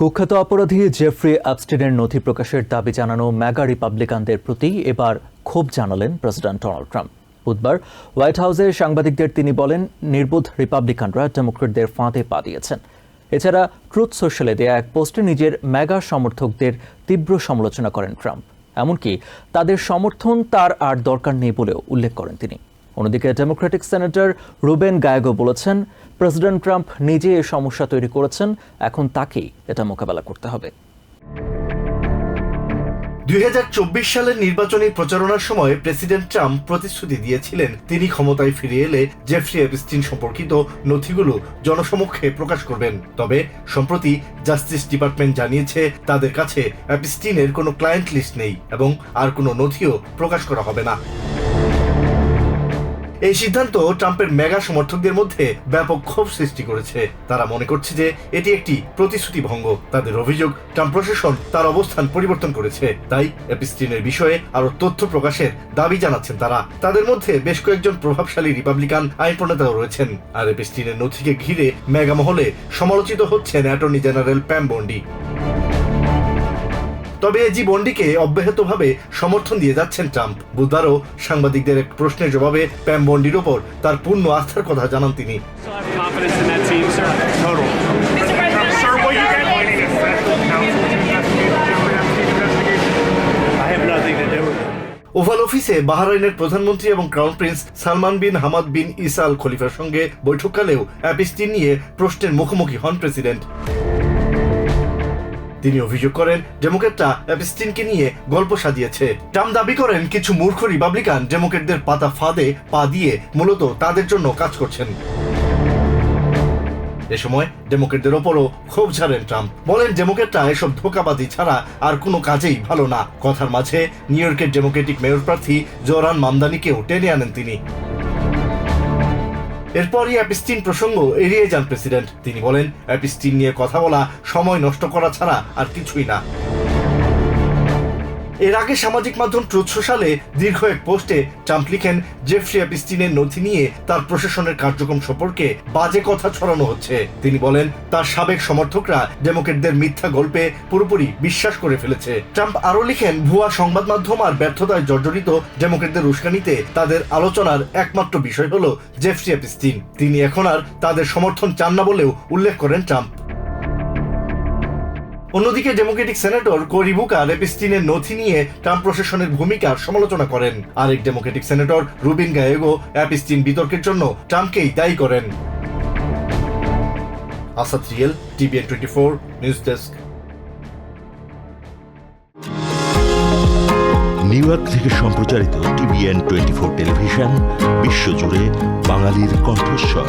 কুখ্যাত অপরাধী জেফ্রি অ্যাপস্টিনের নথি প্রকাশের দাবি জানানো ম্যাগা রিপাবলিকানদের প্রতি এবার ক্ষোভ জানালেন প্রেসিডেন্ট ডোনাল্ড ট্রাম্প। বুধবার হোয়াইট হাউসে সাংবাদিকদের তিনি বলেন, নির্বোধ রিপাবলিকানরা ডেমোক্রেটদের ফাঁদে পা দিয়েছেন। এছাড়া ট্রুথ সোশ্যালে দেয়া এক পোস্টে নিজের ম্যাগা সমর্থকদের তীব্র সমালোচনা করেন ট্রাম্প। এমনকি তাদের সমর্থন তার আর দরকার নেই বলেও উল্লেখ করেন তিনি। অন্যদিকে ডেমোক্রেটিক সেনেটর রুবেন গায়গো বলেছেন প্রেসিডেন্ট ট্রাম্প নিজে এ সমস্যা তৈরি করেছেন, এখন তাকেই এটা মোকাবেলা করতে হবে। দুই হাজার চব্বিশ সালের নির্বাচনী প্রচারণার সময় প্রেসিডেন্ট ট্রাম্প প্রতিশ্রুতি দিয়েছিলেন, তিনি ক্ষমতায় ফিরে এলে জেফ্রি এপস্টিন সম্পর্কিত নথিগুলো জনসমক্ষে প্রকাশ করবেন। তবে সম্প্রতি জাস্টিস ডিপার্টমেন্ট জানিয়েছে, তাদের কাছে অ্যাপস্টিনের কোনো ক্লায়েন্ট লিস্ট নেই এবং আর কোনো নথিও প্রকাশ করা হবে না। এই সিদ্ধান্ত ট্রাম্পের মেগা সমর্থকদের মধ্যে ব্যাপক ক্ষোভ সৃষ্টি করেছে। তারা মনে করছে যে এটি একটি প্রতিশ্রুতি ভঙ্গ। তাদের অভিযোগ, ট্রাম্প প্রশাসন তার অবস্থান পরিবর্তন করেছে। তাই এপিস্টিনের বিষয়ে আরও তথ্য প্রকাশের দাবি জানাচ্ছেন তারা। তাদের মধ্যে বেশ কয়েকজন প্রভাবশালী রিপাবলিকান আইন প্রণেতাও রয়েছেন। আর এপিস্টিনের নথিকে ঘিরে মেগা মহলে সমালোচিত হচ্ছেন অ্যাটর্নি জেনারেল প্যাম বন্ডি। তবে জি বন্ডিকে অব্যাহতভাবে সমর্থন দিয়ে যাচ্ছেন ট্রাম্প বুধবারও সাংবাদিকদের এক প্রশ্নের জবাবে প্যাম বন্ডির ওপর তার পূর্ণ আস্থার কথা জানান তিনি. ওভাল অফিসে বাহরাইনের প্রধানমন্ত্রী এবং crown prince Salman bin Hamad bin ইসাল খলিফার সঙ্গে বৈঠককালেও অ্যাপিস্টিন নিয়ে প্রশ্নের মুখোমুখি হন প্রেসিডেন্ট তিনি অভিযোগ করেন, ডেমোক্রেটরা অ্যাপিস্টিনকে নিয়ে গল্প সাজিয়েছে। ট্রাম্প দাবি করেন, কিছু মূর্খ রিপাবলিকান ডেমোক্রেটদের পাতা ফাঁদে পা দিয়ে মূলত তাদের জন্য কাজ করছেন। এ সময় ডেমোক্রেটদের ওপরও ক্ষোভ ঝাড়েন ট্রাম্প। বলেন, ডেমোক্রেটরা এসব ধোকাবাজি ছাড়া আর কোনো কাজেই ভালো না। কথার মাঝে নিউ ইয়র্কের ডেমোক্রেটিক মেয়র প্রার্থী জোরান মামদানিকেও টেনে আনেন তিনি। এরপরই অ্যাপিস্টিন প্রসঙ্গ এড়িয়ে যান প্রেসিডেন্ট। তিনি বলেন, অ্যাপিস্টিন নিয়ে কথা বলা, সময় নষ্ট করা ছাড়া আর কিছুই না। এর আগে সামাজিক মাধ্যম ট্রুথ সোশ্যালে দীর্ঘ এক পোস্টে ট্রাম্প লিখেন, জেফ্রি অ্যাপিস্টিনের নথি নিয়ে তার প্রশাসনের কার্যক্রম সম্পর্কে বাজে কথা ছড়ানো হচ্ছে। তিনি বলেন, তার সাবেক সমর্থকরা ডেমোক্রেটদের মিথ্যা গল্পে পুরোপুরি বিশ্বাস করে ফেলেছে। ট্রাম্প আরও লিখেন, ভুয়া সংবাদ মাধ্যম আর ব্যর্থতায় জর্জরিত ডেমোক্রেটদের উস্কানিতে তাদের আলোচনার একমাত্র বিষয় হল জেফ্রি অ্যাপিস্টিন। তিনি এখন আর তাদের সমর্থন চান না বলেও উল্লেখ করেন ট্রাম্প। অন্যদিকে ডেমোক্রেটিক সেনেটর কোরি বুকার এপিস্টিনের নথি নিয়ে ট্রাম্প প্রশাসনের ভূমিকার সমালোচনা করেন। আরেক ডেমোক্রেটিক সেনেটর রুবিন গায়েগো অ্যাপিস্টিন বিতর্কের জন্য ট্রাম্পকেই দায়ী করেন। Asad real, TVN twenty four, news desk. New York থেকে সম্প্রচারিত টিভিএন টোয়েন্টি ফোর টেলিভিশন বিশ্বজুড়ে বাঙালির কণ্ঠস্বর।